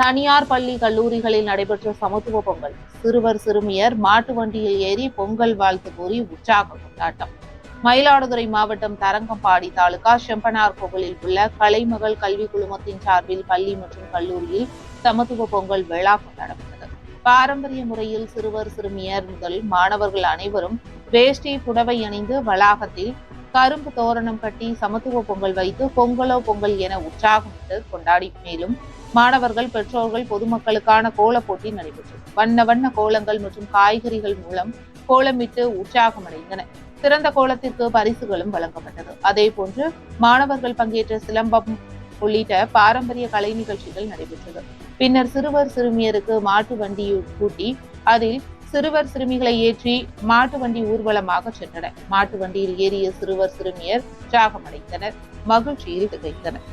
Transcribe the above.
தனியார் பள்ளி கல்லூரிகளில் நடைபெற்ற சமத்துவ பொங்கல். சிறுவர் சிறுமியர் மாட்டு வண்டியில் ஏறி பொங்கல் வாழ்த்து கூறி உற்சாக கொண்டாட்டம். மயிலாடுதுறை மாவட்டம் தரங்கம்பாடி தாலுகா செம்பனார் கோவிலில் உள்ள கலைமகள் கல்வி குழுமத்தின் சார்பில் பள்ளி மற்றும் கல்லூரியில் சமத்துவ பொங்கல் விழா கொண்டாடப்பட்டது. பாரம்பரிய முறையில் சிறுவர் சிறுமியர் முதல் மாணவர்கள் அனைவரும் வேஷ்டி புடவை அணிந்து வளாகத்தில் கரும்பு தோரணம் கட்டி சமத்துவ பொங்கல் வைத்து பொங்கலோ பொங்கல் என உற்சாகமிட்டு கொண்டாடி மேலும் மாணவர்கள் பெற்றோர்கள் பொதுமக்களுக்கான கோலப் போட்டி நடைபெற்றது. வண்ண வண்ண கோலங்கள் மற்றும் காய்கறிகள் மூலம் கோலமிட்டு உற்சாகமடைந்தன. சிறந்த கோலத்திற்கு பரிசுகளும் வழங்கப்பட்டது. அதே போன்று மாணவர்கள் பங்கேற்ற சிலம்பம் உள்ளிட்ட பாரம்பரிய கலை நிகழ்ச்சிகள் நடைபெற்றது. பின்னர் சிறுவர் சிறுமியருக்கு மாட்டு வண்டி கூட்டி அதில் சிறுவர் சிறுமிகளை ஏற்றி மாட்டு வண்டி ஊர்வலமாக சென்றனர். மாட்டு வண்டியில் ஏறிய சிறுவர் சிறுமியர் உற்சாகமடைந்தனர். மகிழ்ச்சியில் திகைத்தனர்.